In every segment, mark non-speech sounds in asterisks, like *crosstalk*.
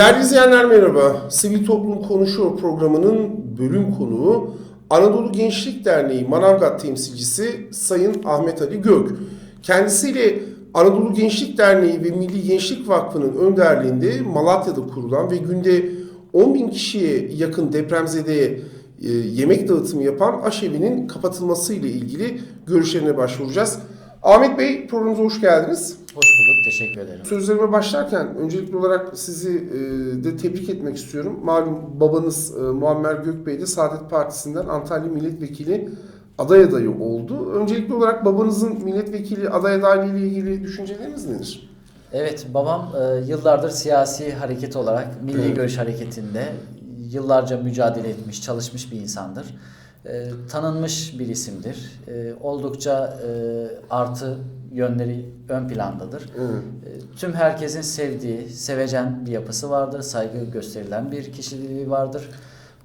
Değerli izleyenler merhaba. Sivil Toplum Konuşuyor programının bölüm konuğu Anadolu Gençlik Derneği Manavgat temsilcisi Sayın Ahmet Ali Gök. Kendisiyle Anadolu Gençlik Derneği ve Milli Gençlik Vakfı'nın önderliğinde Malatya'da kurulan ve günde 10 bin kişiye yakın depremzedeye yemek dağıtımı yapan aşevinin kapatılması ile ilgili görüşlerine başvuracağız. Ahmet Bey programımıza hoş geldiniz. Hoş bulduk, teşekkür ederim. Sözlerime başlarken öncelikli olarak sizi e, de tebrik etmek istiyorum. Malum babanız e, Muammer Gökbey de Saadet Partisi'nden Antalya Milletvekili aday adayı oldu. Öncelikli olarak babanızın milletvekili aday adaylığı ile ilgili düşünceleriniz nedir? Evet, babam e, yıllardır siyasi hareket olarak Milli Evet. Görüş Hareketi'nde yıllarca mücadele etmiş, çalışmış bir insandır. E, tanınmış bir isimdir. E, oldukça e, artı yönleri ön plandadır. Evet. E, Tüm herkesin sevdiği, sevecen bir yapısı vardır, saygı gösterilen bir kişiliği vardır.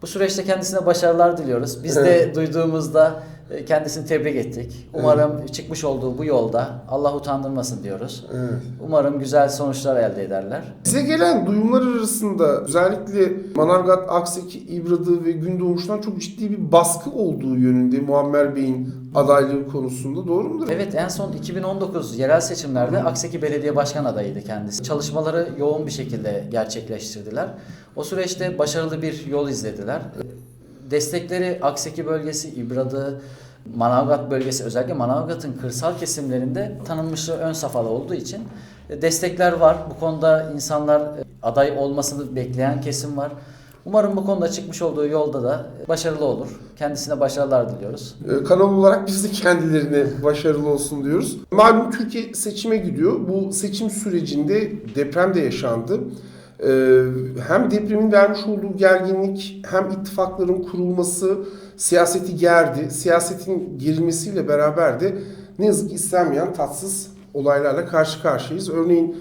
Bu süreçte kendisine başarılar diliyoruz. Biz de *laughs* duyduğumuzda kendisini tebrik ettik. Umarım çıkmış olduğu bu yolda Allah utandırmasın diyoruz. Evet. Umarım güzel sonuçlar elde ederler. Bize gelen duyumlar arasında özellikle Manavgat, Akseki, İbradı ve Gündoğmuş'tan çok ciddi bir baskı olduğu yönünde Muammer Bey'in adaylığı konusunda doğru mudur? Evet en son 2019 yerel seçimlerde Akseki Belediye Başkan adayıydı kendisi. Çalışmaları yoğun bir şekilde gerçekleştirdiler. O süreçte başarılı bir yol izlediler. Destekleri Akseki bölgesi, İbradı, Manavgat bölgesi özellikle Manavgat'ın kırsal kesimlerinde tanınmışlığı ön safhada olduğu için e, destekler var. Bu konuda insanlar e, aday olmasını bekleyen kesim var. Umarım bu konuda çıkmış olduğu yolda da e, başarılı olur. Kendisine başarılar diliyoruz. Ee, Kanal olarak biz de kendilerine başarılı olsun diyoruz. Malum Türkiye seçime gidiyor. Bu seçim sürecinde deprem de yaşandı. Ee, Hem depremin vermiş olduğu gerginlik hem ittifakların kurulması siyaseti gerdi. Siyasetin gerilmesiyle beraber de ne yazık ki istenmeyen tatsız olaylarla karşı karşıyayız. Örneğin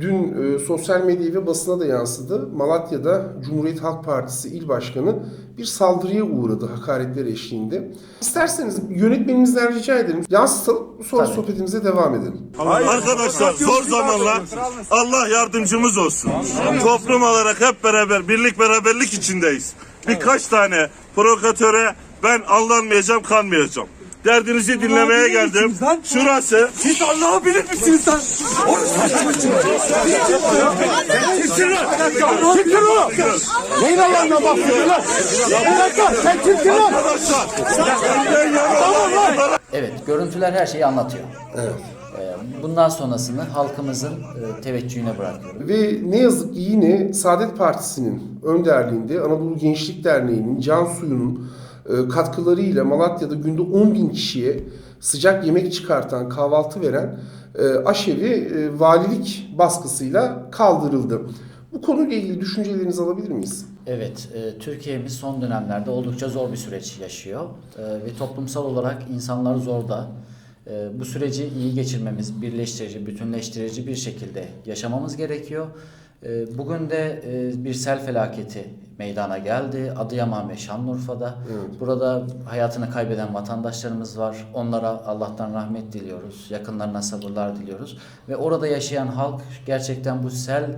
dün e, sosyal medya ve basına da yansıdı. Malatya'da Cumhuriyet Halk Partisi İl Başkanı bir saldırıya uğradı hakaretler eşliğinde. İsterseniz yönetmenimizden rica edelim. Yansıtalım sonra Tabii. sohbetimize devam edelim. Arkadaşlar zor zamanlar Allah yardımcımız olsun. Toplum olarak hep beraber birlik beraberlik içindeyiz. Birkaç tane provokatöre ben aldanmayacağım kanmayacağım. Derdinizi dinlemeye geldim. Şurası Siz Allah'ı bilir misiniz lan? Oğlum saçma Kimsin lan? Kimsin lan? Neyin Allah'ına bahsediyorsun lan? Bir dakika sen kimsin lan? yana olanlar Evet, görüntüler her şeyi anlatıyor. Ee, Bundan sonrasını halkımızın e, teveccühüne bırakıyorum. Ve ne yazık ki yine Saadet Partisi'nin önderliğinde Anadolu Gençlik Derneği'nin Can Suyu'nun katkılarıyla Malatya'da günde 10 bin kişiye sıcak yemek çıkartan, kahvaltı veren e, aşevi e, valilik baskısıyla kaldırıldı. Bu konuyla ilgili düşüncelerinizi alabilir miyiz? Evet, e, Türkiye'miz son dönemlerde oldukça zor bir süreç yaşıyor E, ve toplumsal olarak insanlar zorda. E, bu süreci iyi geçirmemiz, birleştirici, bütünleştirici bir şekilde yaşamamız gerekiyor. E, bugün de e, bir sel felaketi meydana geldi. Adıyaman ve Şanlıurfa'da. Burada hayatını kaybeden vatandaşlarımız var. Onlara Allah'tan rahmet diliyoruz. Yakınlarına sabırlar diliyoruz. Ve orada yaşayan halk gerçekten bu sel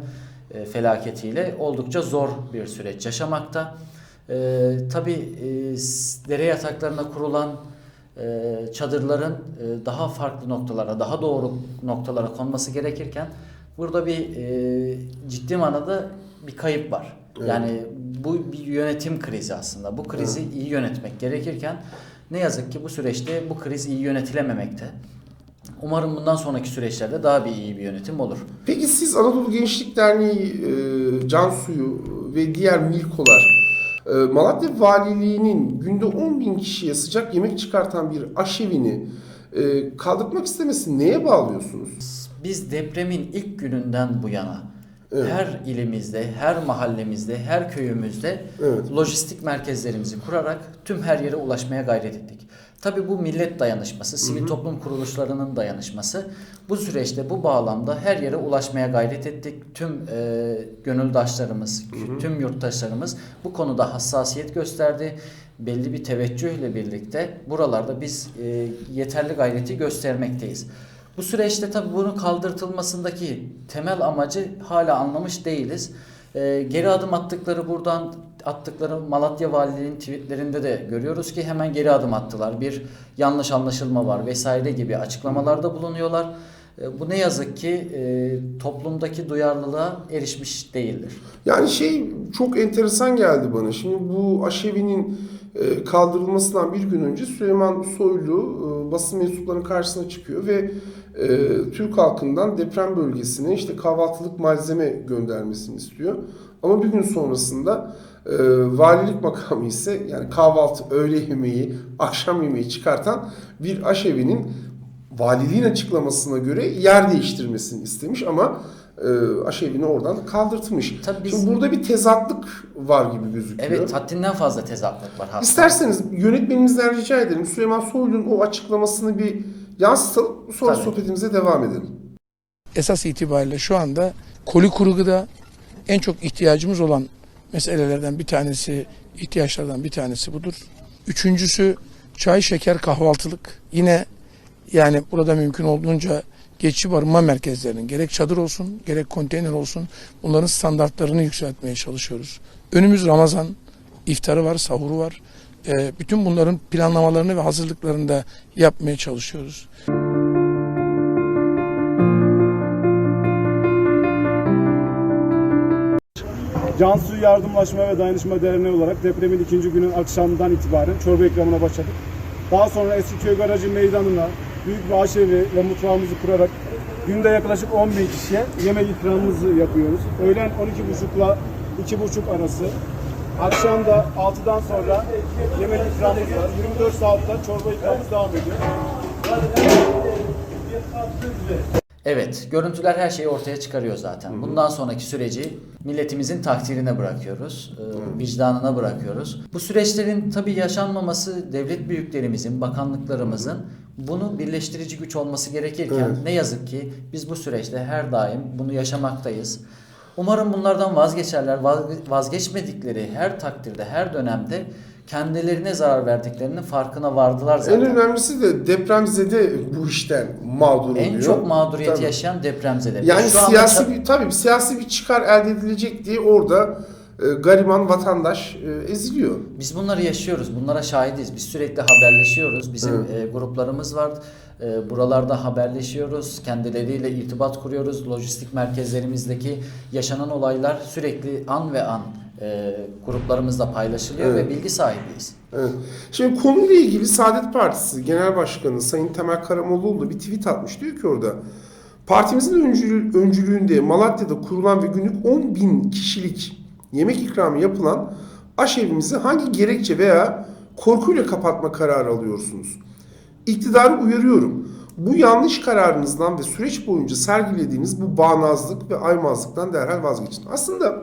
e, felaketiyle oldukça zor bir süreç yaşamakta. E, tabii e, dere yataklarına kurulan e, çadırların e, daha farklı noktalara, daha doğru noktalara konması gerekirken burada bir e, ciddi manada bir kayıp var. Yani bu bir yönetim krizi aslında. Bu krizi iyi yönetmek gerekirken ne yazık ki bu süreçte bu kriz iyi yönetilememekte. Umarım bundan sonraki süreçlerde daha bir iyi bir yönetim olur. Peki siz Anadolu Gençlik Derneği, e, Can Suyu ve diğer milkolar e, Malatya Valiliği'nin günde 10 bin kişiye sıcak yemek çıkartan bir aşevini e, kaldırmak istemesi neye bağlıyorsunuz? Biz depremin ilk gününden bu yana Evet. her ilimizde, her mahallemizde, her köyümüzde Evet. lojistik merkezlerimizi kurarak tüm her yere ulaşmaya gayret ettik. Tabii bu millet dayanışması, sivil toplum kuruluşlarının dayanışması. Bu süreçte bu bağlamda her yere ulaşmaya gayret ettik. Tüm e, gönüldaşlarımız, tüm yurttaşlarımız bu konuda hassasiyet gösterdi. Belli bir teveccühle birlikte buralarda biz e, yeterli gayreti göstermekteyiz. Bu süreçte tabii bunun kaldırtılmasındaki temel amacı hala anlamış değiliz. E, geri adım attıkları buradan attıkları Malatya Valiliğinin tweetlerinde de görüyoruz ki hemen geri adım attılar. Bir yanlış anlaşılma var vesaire gibi açıklamalarda bulunuyorlar. E, bu ne yazık ki e, toplumdaki duyarlılığa erişmiş değildir. Yani şey çok enteresan geldi bana. Şimdi bu aşevinin kaldırılmasından bir gün önce Süleyman Soylu e, basın mensuplarının karşısına çıkıyor ve e, Türk halkından deprem bölgesine işte kahvaltılık malzeme göndermesini istiyor. Ama bir gün sonrasında e, valilik makamı ise yani kahvaltı, öğle yemeği, akşam yemeği çıkartan bir aşevinin valiliğin açıklamasına göre yer değiştirmesini istemiş ama e, aşevini oradan kaldırtmış. Tabii biz- Şimdi burada bir tezatlık var gibi gözüküyor. Evet haddinden fazla tezatlık var. hatta. İsterseniz yönetmenimizden rica edelim Süleyman Soylu'nun o açıklamasını bir yansıtalım sonra Tabii. sohbetimize devam edelim. esas itibariyle şu anda koli kuru gıda en çok ihtiyacımız olan meselelerden bir tanesi, ihtiyaçlardan bir tanesi budur. Üçüncüsü çay, şeker, kahvaltılık. Yine yani burada mümkün olduğunca geçici barınma merkezlerinin gerek çadır olsun gerek konteyner olsun bunların standartlarını yükseltmeye çalışıyoruz. Önümüz Ramazan, iftarı var, sahuru var. Ee, bütün bunların planlamalarını ve hazırlıklarını da yapmaya çalışıyoruz. Cansu Yardımlaşma ve Dayanışma Derneği olarak depremin ikinci günün akşamdan itibaren çorba ikramına başladık. Daha sonra Eskiköy Garajı Meydanı'na büyük bir aşevi ve mutfağımızı kurarak günde yaklaşık 10 bin kişiye yemek ikramımızı yapıyoruz. Öğlen 12.30 ile 2.30 arası. Akşam da 6'dan sonra yemek ikramımız var. 24 saatte çorba ikramımız devam ediyor. Evet, görüntüler her şeyi ortaya çıkarıyor zaten. Bundan sonraki süreci milletimizin takdirine bırakıyoruz, e, vicdanına bırakıyoruz. Bu süreçlerin tabii yaşanmaması devlet büyüklerimizin, bakanlıklarımızın bunu birleştirici güç olması gerekirken Evet. ne yazık ki biz bu süreçte her daim bunu yaşamaktayız. Umarım bunlardan vazgeçerler. Vazge- Vazgeçmedikleri her takdirde, her dönemde kendilerine zarar verdiklerinin farkına vardılar zaten. En önemlisi de depremzede bu işten mağdur oluyor. En çok mağduriyeti Tabii. yaşayan depremzede. Yani Şu siyasi bir tabii siyasi bir çıkar elde edilecek diye orada e, gariban vatandaş e, eziliyor. Biz bunları yaşıyoruz. Bunlara şahidiz. Biz sürekli haberleşiyoruz. Bizim Evet. e, gruplarımız var. E, buralarda haberleşiyoruz. Kendileriyle irtibat kuruyoruz. Lojistik merkezlerimizdeki yaşanan olaylar sürekli an ve an e, gruplarımızda paylaşılıyor Evet. ve bilgi sahibiyiz. Evet. Şimdi konuyla ilgili Saadet Partisi Genel Başkanı Sayın Temel Karamollaoğlu bir tweet atmış. Diyor ki orada partimizin öncülü- öncülüğünde Malatya'da kurulan ve günlük 10 bin kişilik yemek ikramı yapılan aşevimizi hangi gerekçe veya korkuyla kapatma kararı alıyorsunuz? İktidarı uyarıyorum. Bu yanlış kararınızdan ve süreç boyunca sergilediğiniz bu bağnazlık ve aymazlıktan derhal vazgeçin. Aslında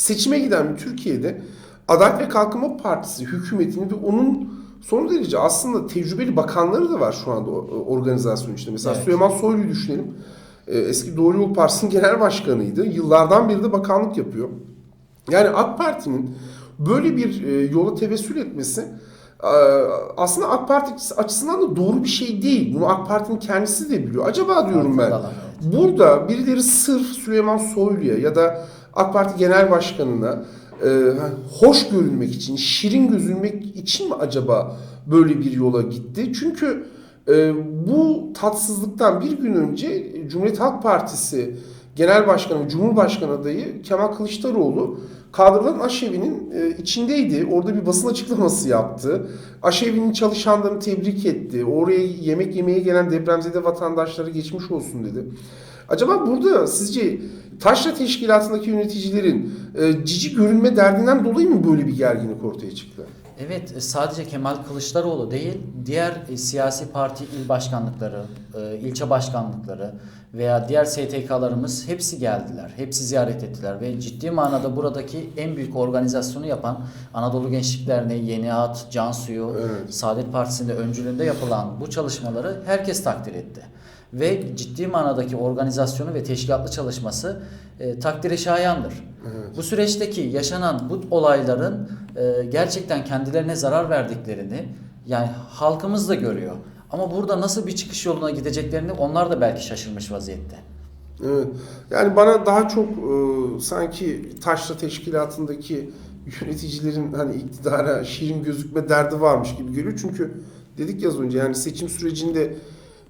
seçime giden bir Türkiye'de Adalet ve Kalkınma Partisi hükümetini ve onun son derece aslında tecrübeli bakanları da var şu anda o- organizasyon içinde. Mesela Evet. Süleyman Soylu'yu düşünelim. Ee, Eski Doğru Yol Partisi'nin genel başkanıydı. Yıllardan beri de bakanlık yapıyor. Yani AK Parti'nin böyle bir e, yola tevessül etmesi e, aslında AK Parti açısından da doğru bir şey değil. Bunu AK Parti'nin kendisi de biliyor. Acaba diyorum ben burada birileri sırf Süleyman Soylu'ya ya da AK Parti Genel Başkanı'na e, hoş görünmek için, şirin gözünmek için mi acaba böyle bir yola gitti? Çünkü e, bu tatsızlıktan bir gün önce Cumhuriyet Halk Partisi Genel Başkanı, Cumhurbaşkanı adayı Kemal Kılıçdaroğlu kaldırılan aşevinin e, içindeydi. Orada bir basın açıklaması yaptı. Aşevinin çalışanlarını tebrik etti. Oraya yemek yemeye gelen depremzede vatandaşlara geçmiş olsun dedi. Acaba burada sizce Taşra Teşkilatı'ndaki yöneticilerin e, cici görünme derdinden dolayı mı böyle bir gerginlik ortaya çıktı? Evet e, sadece Kemal Kılıçdaroğlu değil diğer e, siyasi parti il başkanlıkları, e, ilçe başkanlıkları veya diğer STK'larımız hepsi geldiler. Hepsi ziyaret ettiler ve ciddi manada buradaki en büyük organizasyonu yapan Anadolu Gençlik Derneği, Yeni At, Cansu'yu, Evet. Saadet Partisi'nde öncülüğünde yapılan bu çalışmaları herkes takdir etti. Ve ciddi manadaki organizasyonu ve teşkilatlı çalışması e, takdire şayandır. Bu süreçteki yaşanan bu olayların e, gerçekten kendilerine zarar verdiklerini yani halkımız da görüyor. Ama burada nasıl bir çıkış yoluna gideceklerini onlar da belki şaşırmış vaziyette. Evet. Yani bana daha çok e, sanki taşra teşkilatındaki yöneticilerin hani iktidara şirin gözükme derdi varmış gibi geliyor. Çünkü dedik ya az önce yani seçim sürecinde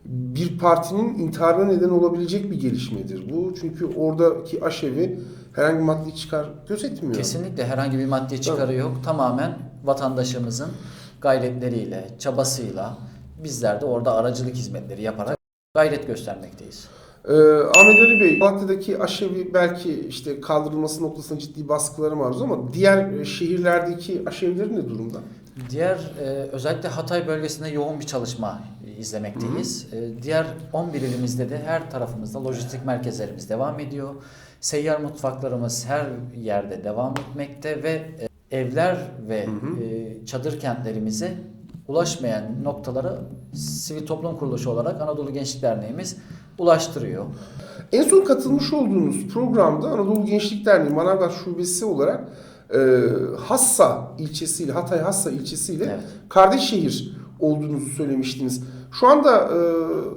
bir partinin intiharına neden olabilecek bir gelişmedir bu. Çünkü oradaki aşevi herhangi bir maddi çıkar gözetmiyor. Kesinlikle herhangi bir maddi çıkarı yok. Tamamen vatandaşımızın gayretleriyle, çabasıyla bizler de orada aracılık hizmetleri yaparak gayret göstermekteyiz. Ee, Ahmet Ali Bey, Malatya'daki aşevi belki işte kaldırılması noktasında ciddi baskıları maruz ama diğer e, şehirlerdeki aşevilerin ne durumda? Diğer e, özellikle Hatay bölgesinde yoğun bir çalışma izlemekteyiz. E, diğer 11 ilimizde de her tarafımızda lojistik merkezlerimiz devam ediyor. Seyyar mutfaklarımız her yerde devam etmekte ve e, evler ve e, çadır kentlerimize ulaşmayan noktalara sivil toplum kuruluşu olarak Anadolu Gençlik Derneğimiz ulaştırıyor. En son katılmış olduğunuz programda Anadolu Gençlik Derneği Manavgat Şubesi olarak e, Hassa ilçesiyle, Hatay Hassa ilçesiyle Evet. kardeş şehir olduğunuzu söylemiştiniz. Şu anda e,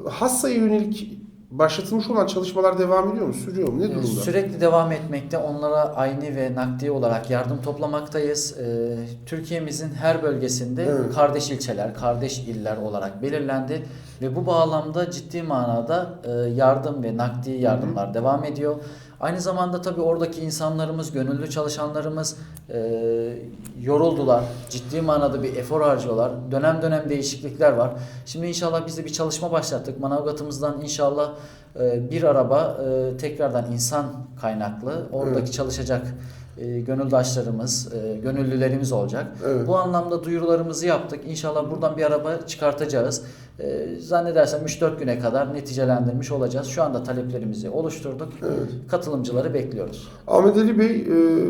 Hassa'ya yönelik başlatılmış olan çalışmalar devam ediyor mu? Sürüyor mu? Ne Ee, durumda? Sürekli devam etmekte. Onlara aynı ve nakdi olarak yardım toplamaktayız. Ee, Türkiye'mizin her bölgesinde Evet. kardeş ilçeler, kardeş iller olarak belirlendi ve bu bağlamda ciddi manada e, yardım ve nakdi yardımlar devam ediyor. Aynı zamanda tabii oradaki insanlarımız, gönüllü çalışanlarımız e, yoruldular. Ciddi manada bir efor harcıyorlar. Dönem dönem değişiklikler var. Şimdi inşallah biz de bir çalışma başlattık. Manavgat'ımızdan inşallah e, bir araba e, tekrardan insan kaynaklı oradaki çalışacak e, gönüldaşlarımız, e, gönüllülerimiz olacak. Evet. Bu anlamda duyurularımızı yaptık. İnşallah buradan bir araba çıkartacağız. E, zannedersem 3-4 güne kadar neticelendirmiş olacağız. Şu anda taleplerimizi oluşturduk. Katılımcıları bekliyoruz. Ahmet Ali Bey e,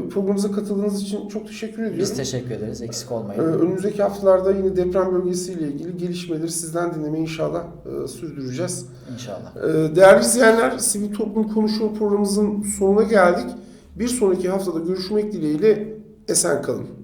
programımıza katıldığınız için çok teşekkür ediyorum. Biz teşekkür ederiz. Eksik olmayın. Önümüzdeki haftalarda yine deprem bölgesiyle ilgili gelişmeleri sizden dinlemeyi inşallah e, sürdüreceğiz. İnşallah. Değerli izleyenler, Sivil Toplum Konuşuyor programımızın sonuna geldik. Bir sonraki haftada görüşmek dileğiyle esen kalın.